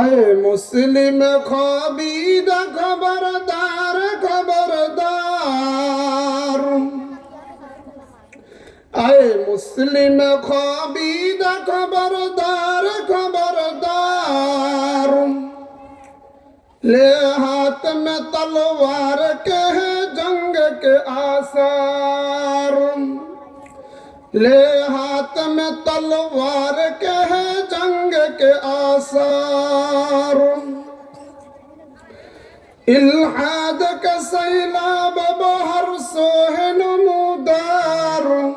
আয় মুসলিম খবিদা খবরদার খবরদার আয় মুসলিম খবিদা খবরদার খবরদার লে হাত মে তলোয়ার কে জঙ্গ কে আসার লে হাত মে তলোয়ার কে آثار إلحادك سيلاب بحر سوهن مدار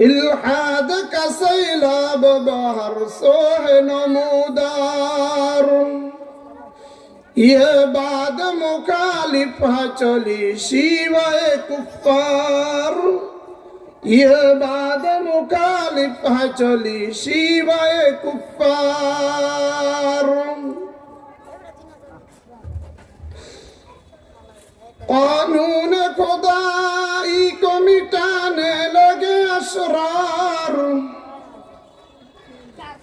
إلحادك سيلاب بحر سوهن مدار يا بعد مكالف هاتولي शिवाय كفار يا بعد মুখালিফ চলি শিবায় কুফার قانون خدائی کو مٹانے لگے اسرار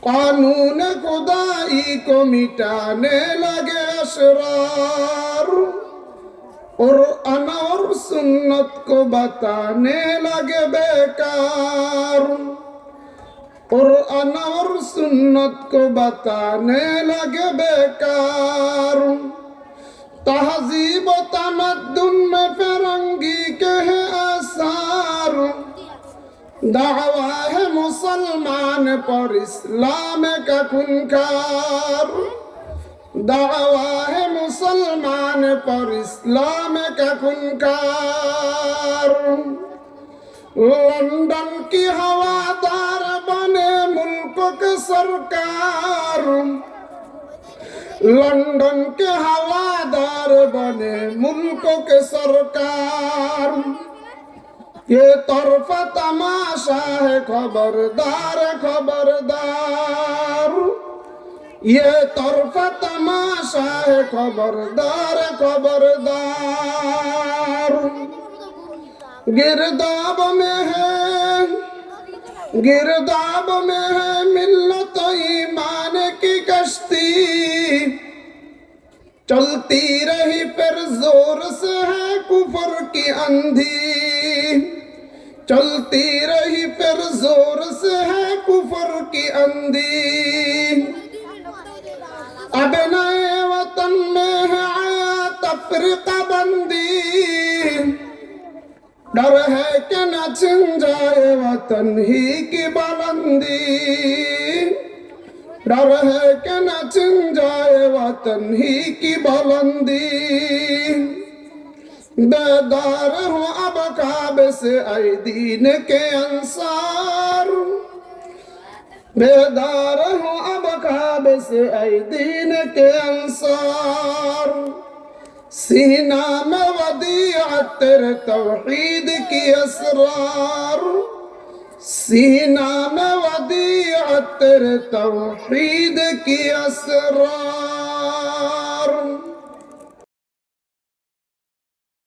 قانون خدائی کو مٹانے لگے اسرار اور सुन्नत को बताने लगे बेकार कुरान और सुन्नत को बताने लगे बेकार तहजीब तमद्दुन में फिरंगी के हैं आसार दावा है मुसलमान पर इस्लाम का खुनकार दावा পর ইসলাম এখনকার লন্ডন কি হওয়া তার বনে মুল্ক কে সরকার লন্ডন কে हवादार বনে मुल्क के सरकार ये तरफा तमाशा है खबरदार खबरदार ये तरफा तमाशा है खबरदार खबरदार गिरदाब में है गिरदाब में है मिल्लत ईमान की कश्ती चलती रही फिर जोर से है कुफर की अंधी चलती रही फिर जोर से है कुफर की अंधी अपने वतन में है तफरीका बंदी डर है कि न छिन जाए वतन ही की बुलंदी डर है कि न छिन जाए वतन ही की बुलंदी बेदार हूँ अब काब से आई दीन के अंसार بيداره أبقى بس أيدين كأنصار سينا توحيد كي أسرار سينا توحيد كي أسرار